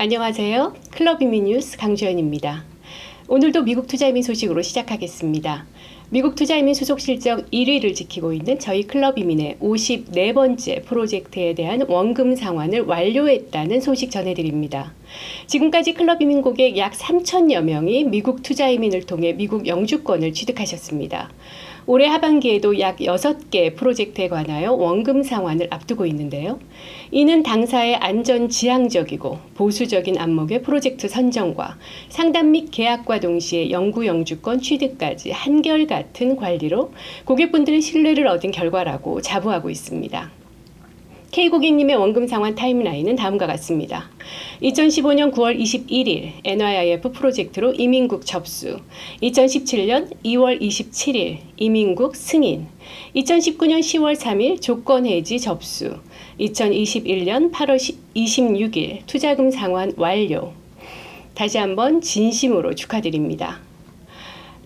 안녕하세요. 클럽 이민 뉴스 강주연입니다. 오늘도 미국 투자이민 소식으로 시작하겠습니다. 미국 투자이민 수속 실적 1위를 지키고 있는 저희 클럽 이민의 54번째 프로젝트에 대한 원금 상환을 완료했다는 소식 전해드립니다. 지금까지 클럽 이민 고객 약 3천여 명이 미국 투자 이민을 통해 미국 영주권을 취득하셨습니다. 올해 하반기에도 약 6개 프로젝트에 관하여 원금 상환을 앞두고 있는데요. 이는 당사의 안전 지향적이고 보수적인 안목의 프로젝트 선정과 상담 및 계약과 동시에 영구 영주권 취득까지 한결같은 관리로 고객분들의 신뢰를 얻은 결과라고 자부하고 있습니다. K 고객님의 원금 상환 타임라인은 다음과 같습니다. 2015년 9월 21일 NYIF 프로젝트로 이민국 접수, 2017년 2월 27일 이민국 승인, 2019년 10월 3일 조건 해지 접수, 2021년 8월 26일 투자금 상환 완료. 다시 한번 진심으로 축하드립니다.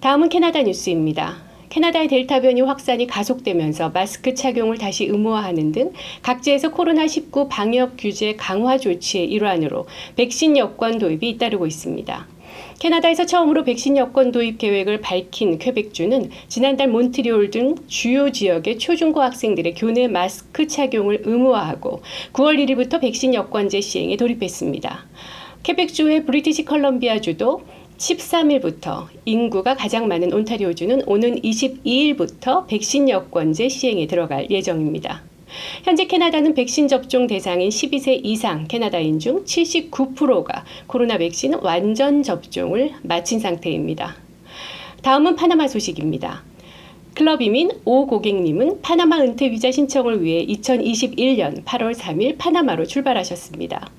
다음은 캐나다 뉴스입니다. 캐나다의 델타 변이 확산이 가속되면서 마스크 착용을 다시 의무화하는 등 각지에서 코로나19 방역 규제 강화 조치의 일환으로 백신 여권 도입이 잇따르고 있습니다. 캐나다에서 처음으로 백신 여권 도입 계획을 밝힌 퀘벡주는 지난달 몬트리올 등 주요 지역의 초중고 학생들의 교내 마스크 착용을 의무화하고 9월 1일부터 백신 여권제 시행에 돌입했습니다. 퀘벡주의 브리티시 컬럼비아주도 13일부터 인구가 가장 많은 온타리오주는 오는 22일부터 백신 여권제 시행에 들어갈 예정입니다. 현재 캐나다는 백신 접종 대상인 12세 이상 캐나다인 중 79%가 코로나 백신 완전 접종을 마친 상태입니다. 다음은 파나마 소식입니다. 클럽 이민 오 고객님은 파나마 은퇴 비자 신청을 위해 2021년 8월 3일 파나마로 출발하셨습니다.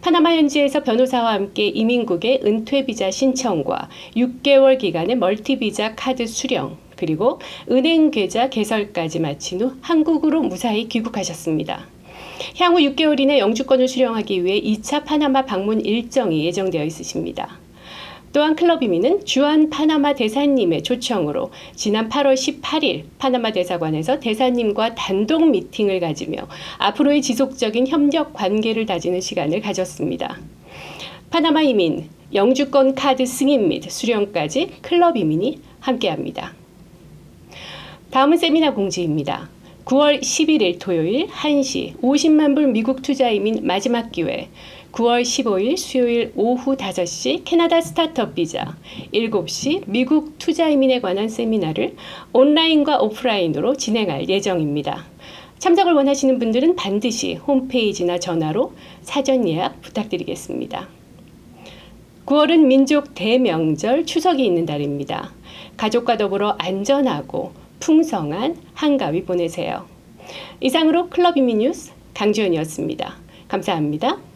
파나마 현지에서 변호사와 함께 이민국의 은퇴 비자 신청과 6개월 기간의 멀티 비자 카드 수령 그리고 은행 계좌 개설까지 마친 후 한국으로 무사히 귀국하셨습니다. 향후 6개월 이내 영주권을 수령하기 위해 2차 파나마 방문 일정이 예정되어 있으십니다. 또한 클럽이미는 주한 파나마 대사님의 초청으로 지난 8월 18일 파나마 대사관에서 대사님과 단독 미팅을 가지며 앞으로의 지속적인 협력 관계를 다지는 시간을 가졌습니다. 파나마 이민, 영주권 카드 승인 및 수령까지 클럽 이민이 함께합니다. 다음은 세미나 공지입니다. 9월 11일 토요일 1시 50만 불 미국 투자 이민 마지막 기회 9월 15일 수요일 오후 5시 캐나다 스타트업 비자 7시 미국 투자 이민에 관한 세미나를 온라인과 오프라인으로 진행할 예정입니다. 참석을 원하시는 분들은 반드시 홈페이지나 전화로 사전 예약 부탁드리겠습니다. 9월은 민족 대명절 추석이 있는 달입니다. 가족과 더불어 안전하고 풍성한 한가위 보내세요. 이상으로 클럽 이민 뉴스 강주연이었습니다. 감사합니다.